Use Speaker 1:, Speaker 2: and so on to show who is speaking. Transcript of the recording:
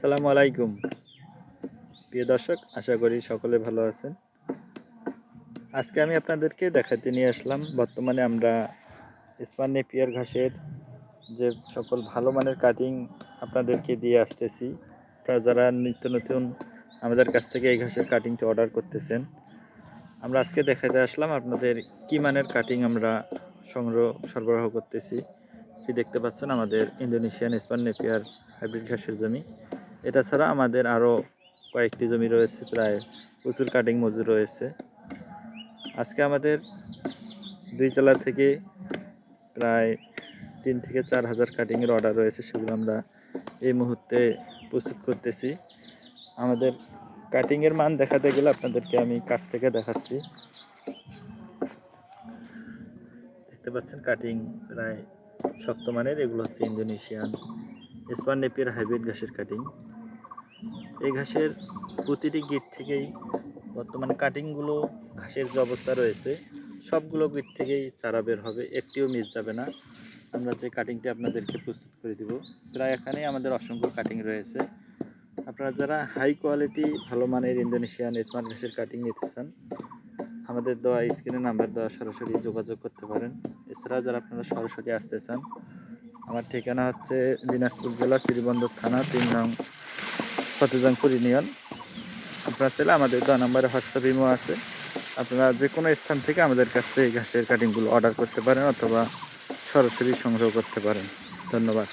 Speaker 1: আসসালামু আলাইকুম। প্রিয় দর্শক, আশা করি সকলে ভালো আছেন। আজকে আমি আপনাদেরকে দেখাতে নিয়ে আসলাম, বর্তমানে আমরা স্পান নেপিয়ার ঘাসের যে সকল ভালো মানের কাটিং আপনাদেরকে দিয়ে আসতেছি। আপনারা যারা নিত্য নতুন আমাদের কাছ থেকে এই ঘাসের কাটিংটি অর্ডার করতেছেন, আমরা আজকে দেখাতে আসলাম আপনাদের কি মানের কাটিং আমরা সংগ্রহ, সরবরাহ করতেছি। কি দেখতে পাচ্ছেন আমাদের ইন্দোনেশিয়ান স্পান নেপিয়ার হাইব্রিড ঘাসের জমি। এটা ছাড়া আমাদের আরও কয়েকটি জমি রয়েছে, প্রায় প্রচুর কাটিং মজুর রয়েছে। আজকে আমাদের দুই তলা থেকে প্রায় তিন থেকে চার হাজার কাটিংয়ের অর্ডার রয়েছে, সেগুলো আমরা এই মুহূর্তে প্রস্তুত করতেছি। আমাদের কাটিংয়ের মান দেখাতে গেলে আপনাদেরকে আমি কাছ থেকে দেখাচ্ছি। দেখতে পাচ্ছেন কাটিং প্রায় শক্ত মানের, এগুলো হচ্ছে ইন্দোনেশিয়ান স্পান নেপিয়ার হাইব্রিড ঘাসের কাটিং এই ঘাসের প্রতিটি গিট থেকেই বর্তমানে কাটিংগুলো ঘাসের যে অবস্থা রয়েছে, সবগুলো গিট থেকেই চারা বের হবে, একটিও মিস যাবে না। আমরা যে কাটিংটি আপনাদেরকে প্রস্তুত করে দিব, প্রায় এখানেই আমাদের অসংখ্য কাটিং রয়েছে। আপনারা যারা হাই কোয়ালিটি ভালো মানের ইন্দোনেশিয়ান স্মার্ট ঘাসের কাটিং নিতে চান, আমাদের দেওয়া স্ক্রিনে নাম্বার দেওয়া সরাসরি যোগাযোগ করতে পারেন। এছাড়া যারা আপনারা সরাসরি আসতে চান আমার ঠিকানা হচ্ছে দিনাজপুর জেলা শ্রীবন্দর থানা, তিন নং ফতেজংপুর ইউনিয়ন। আপনার ছেলে আমাদের দেওয়া নম্বরে হোয়াটসঅ্যাপ ইমো আছে। আপনারা যে কোনো স্থান থেকে আমাদের কাছ থেকে এই ঘাসের কাটিংগুলো অর্ডার করতে পারেন অথবা সরাসরি সংগ্রহ করতে পারেন। ধন্যবাদ।